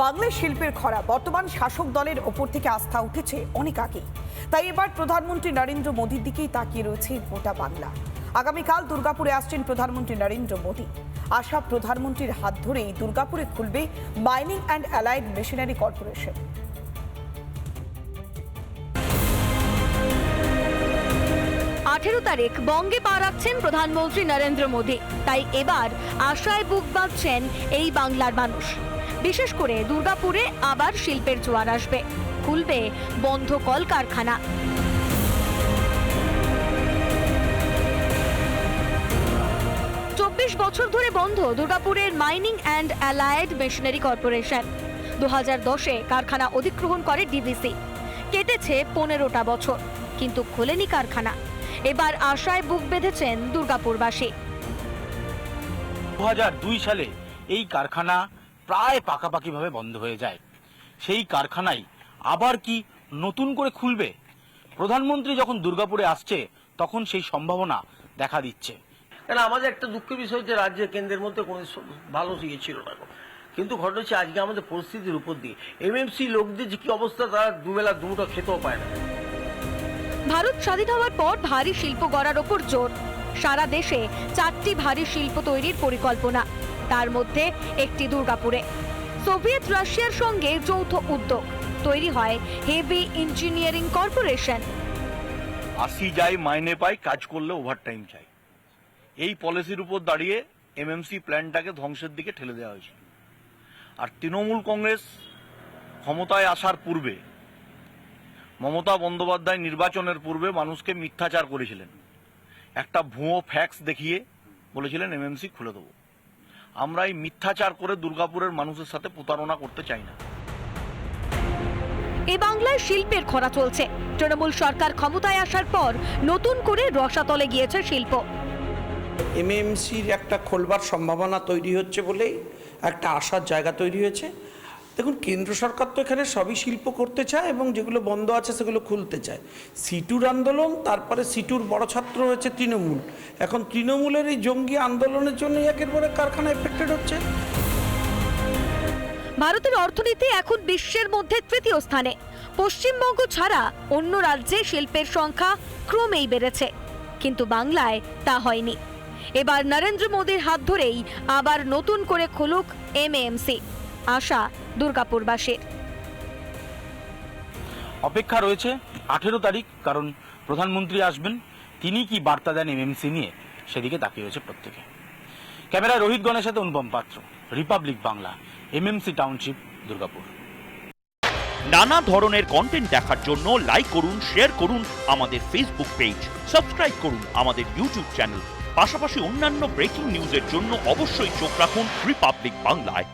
বাংলায় শিল্পের খরা। বর্তমান শাসক দলের ওপর থেকে আস্থা উঠেছে অনেক আগেই। তাই এবার প্রধানমন্ত্রী নরেন্দ্র মোদীর দিকেই তাকিয়ে রয়েছে গোটা বাংলা। আগামীকাল দুর্গাপুরে আসছেন প্রধানমন্ত্রী নরেন্দ্র মোদী। আশা প্রধানমন্ত্রীর হাত ধরেই দুর্গাপুরে খুলবে mining and allied machinery corporation আঠেরো তারিখ বঙ্গে পা রাখছেন প্রধানমন্ত্রী নরেন্দ্র মোদী। তাই এবার আশায় বুক বাঁধছেন এই বাংলার মানুষ। বিশেষ করে দুর্গাপুরে আবার শিল্পের জোয়ার আসবে। খুলবে বন্ধ কল কারখানা চব্বিশ বছর ধরে বন্ধ দুর্গাপুরের mining and allied machinery corporation. দু হাজার দশে কারখানা অধিগ্রহণ করে ডিভিসি কেটেছে পনেরোটা বছর, কিন্তু খোলেনি কারখানা। এবার আশায় বুক বেঁধেছেন দুর্গাপুরবাসী। দু সালে এই কারখানা প্রায় পাকাপাকিভাবে বন্ধ হয়ে যায়। সেই কারখানাই আবার কি নতুন করে খুলবে? প্রধানমন্ত্রী যখন দুর্গাপুরে আসছে তখন সেই সম্ভাবনা দেখা দিচ্ছে। কেন আমাদের একটা দুঃখের বিষয় হচ্ছে রাজ্যে কেন্দ্রের মধ্যে কোনো ভালো ইয়ে ছিল না কিন্তু ঘটনা হচ্ছে আজকে আমাদের পরিস্থিতির উপর দিয়ে। এমএমসি লোকদের যে কি অবস্থা তারা দুবেলা দুটো খেতেও পায় না। ভারত স্বাধীন হওয়ার পর ভারী শিল্প গড়ার ওপর জোর। সারা দেশে চারটি ভারী শিল্প তৈরির পরিকল্পনা। তার মধ্যে একটি দুর্গাপুরে। সোভিয়েত রাশিয়ার সঙ্গে যৌথ উদ্যোগ তৈরি হয় হেভি ইঞ্জিনিয়ারিং কর্পোরেশন। আসি যাই, মাইনে পাই, কাজ করলে ওভারটাইম চাই। এই পলিসির উপর দাঁড়িয়ে এমএমসি প্ল্যানটাকে ধ্বংসের দিকে ঠেলে দেওয়া হয়েছিল আর তৃণমূল কংগ্রেস ক্ষমতায় আসার পূর্বে, মমতা বন্দ্যোপাধ্যায় নির্বাচনের পূর্বে মানুষকে মিথ্যাচার করেছিলেন। একটা ভুয়ো ফ্যাক্স দেখিয়ে বলেছিলেন এমএমসি খুলে দেবো। আমরা এই মিথ্যাচার করে দুর্গাপুরের মানুষের সাথে প্রতারণা করতে চাই না। এ বাংলায় শিল্পের খরা চলছে। তৃণমূল সরকার ক্ষমতায় আসার পর নতুন করে রসাতলে গিয়েছে শিল্প। এমএমসির একটা খোলবার সম্ভাবনা তৈরি হচ্ছে বলেই একটা আশার জায়গা তৈরি হয়েছে। দেখুন, কেন্দ্র সরকার তো এখানে সবই শিল্প করতে চায় এবং যেগুলো বন্ধ আছে সেগুলো খুলতে চায়। সিটুর আন্দোলন, তারপরে সিটুর বড় ছাত্র হয়েছে তৃণমূল। এখন তৃণমূলের এই জঙ্গি আন্দোলনের জন্যই একের পরে কারখানা এফেক্টেড হচ্ছে। ভারতের অর্থনীতি এখন বিশ্বের মধ্যে তৃতীয় স্থানে। পশ্চিমবঙ্গ ছাড়া অন্য রাজ্যে শিল্পের সংখ্যা ক্রমেই বেড়েছে, কিন্তু বাংলায় তা হয়নি। এবার নরেন্দ্র মোদীর হাত ধরেই আবার নতুন করে খুলুক এমএমসি। আশা দুর্গাপুরবাসীর। অপেক্ষা রয়েছে আঠেরো তারিখ কারণ প্রধানমন্ত্রী আসবেন। তিনি কি বার্তা দেন এমএমসি নিয়ে? সেদিকে তাকিয়ে রয়েছে প্রত্যেকে। ক্যামেরায় রোহিত গণের সাথে Anupam Patra republic Bangla MMC township Durgapur. নানা ধরনের কন্টেন্ট দেখার জন্য লাইক করুন শেয়ার করুন আমাদের ফেসবুক পেজ সাবস্ক্রাইব করুন আমাদের ইউটিউব চ্যানেল পাশাপাশি অন্যান্য ব্রেকিং নিউজের জন্য অবশ্যই চোখ রাখুন রিপাবলিক বাংলায়